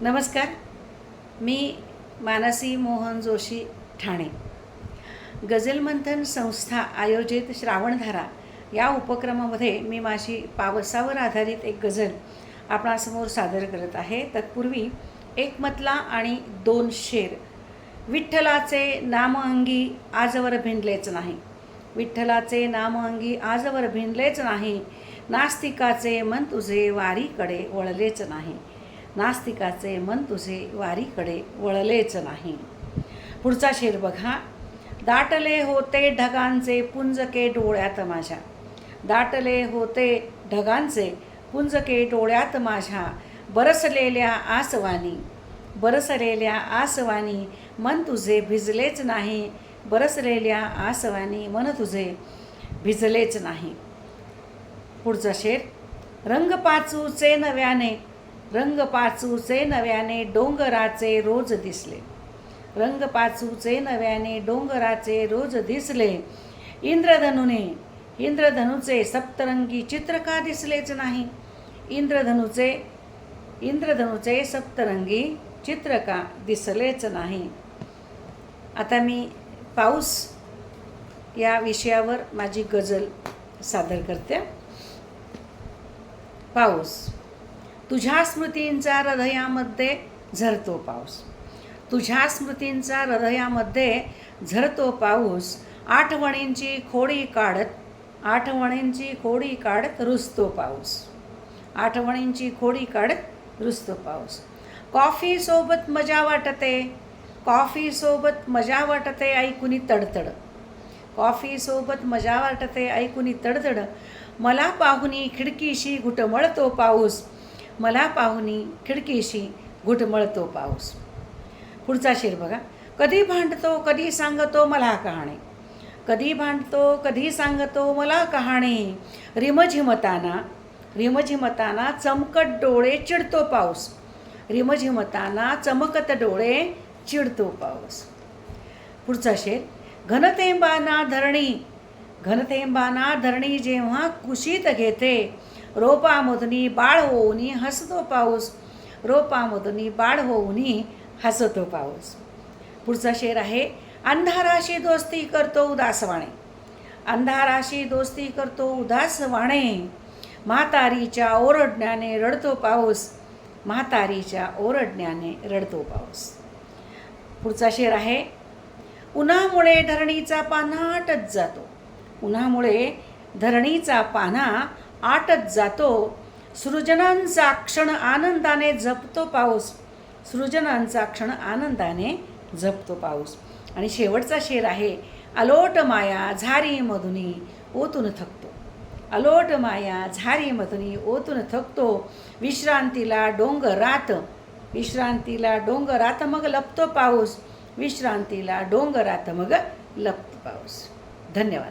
नमस्कार. मी मानसी मोहन जोशी ठाणे. गझलमंथन संस्था आयोजित श्रावणधारा या उपक्रमामध्ये मी माझी पावसावर आधारित एक गझल आपणासमोर सादर करत आहे. तत्पूर्वी एक मतला आणि दोन शेर. विठ्ठलाचे नामअंगी आजवर भिनलेच नाही. विठ्ठलाचे नामअंगी आजवर भिनलेच नाही. नास्तिकाचे मन तुझे वारीकडे वळलेच नाही. नास्तिकाचे मन तुझे वारीकडे वळलेच नाही. पुढचा शेर बघा दाटले होते ढगांचे पुंजके डोळ्यात माझ्या. दाटले होते ढगांचे पुंजके डोळ्यात माझ्या. बरसलेल्या आसवानी बरसलेल्या आसवानी मन तुझे भिजलेच नाही. बरसलेल्या आसवानी मन तुझे भिजलेच नाही. पुढचा शेर रंगपाचूचे नव्याने रंग पाचूचे नव्याने डोंगराचे रोज दिसले. रंग पाचूचे नव्याने डोंगराचे रोज दिसले. इंद्रधनुने इंद्रधनुचे सप्तरंगी चित्र का दिसलेच नाही? इंद्रधनुचे इंद्रधनुचे सप्तरंगी चित्र का दिसलेच नाही? आता मी पाऊस या विषयावर माझी गजल सादर करते. पाऊस. तुझ्या स्मृतींचा हृदयामध्ये झरतो पाऊस. तुझ्या स्मृतींचा हृदयामध्ये झरतो पाऊस. आठवणींची खोडी काढत आठवणींची खोडी काढत रुजतो पाऊस. आठवणींची खोडी काढत रुजतो पाऊस. कॉफीसोबत मजा वाटते. कॉफीसोबत मजा वाटते ऐकुनी तडतड. कॉफीसोबत मजा वाटते ऐकुनी तडतड. मला पाहुनी खिडकीशी घुटमळतो पाऊस. मला पाहुनी खिडकीशी घुटमळतो पाऊस. पुढचा शेर बघा. कधी भांडतो कधी सांगतो मला कहाणी. कधी भांडतो कधी सांगतो मला कहाणी. रिमझिमताना रिमझिमताना चमकत डोळे चिडतो पाऊस. रिमझिमताना चमकत डोळे चिडतो पाऊस. पुढचा शेर. घनतेंबाना धरणी. घनतेंबाना धरणी जेव्हा कुशीत घेते रोपामधुनी बाळ होऊनी हसतो पाऊस. रोपामधुनी बाळ होऊनी हसतो पाऊस. पुढचा शेर आहे अंधाराशी दोस्ती करतो उदासवाणे. अंधाराशी दोस्ती करतो उदासवाणे. म्हातारीच्या ओरडण्याने रडतो पाऊस. म्हातारीच्या ओरडण्याने रडतो पाऊस. पुढचा शेर आहे उन्हामुळे धरणीचा पाना आटत जातो. उन्हामुळे धरणीचा पाना आटत जातो. सृजनांचा क्षण आनंदाने जपतो पाऊस. सृजनांचा क्षण आनंदाने जपतो पाऊस. आणि शेवटचा शेर आहे अलोट माया झारी मधुनी ओतून थकतो. अलोट माया झारी मधुनी ओतून थकतो. विश्रांतीला डोंगरात विश्रांतीला डोंगरात मग लपतो पाऊस. विश्रांतीला डोंगरात मग लपतो पाऊस. धन्यवाद.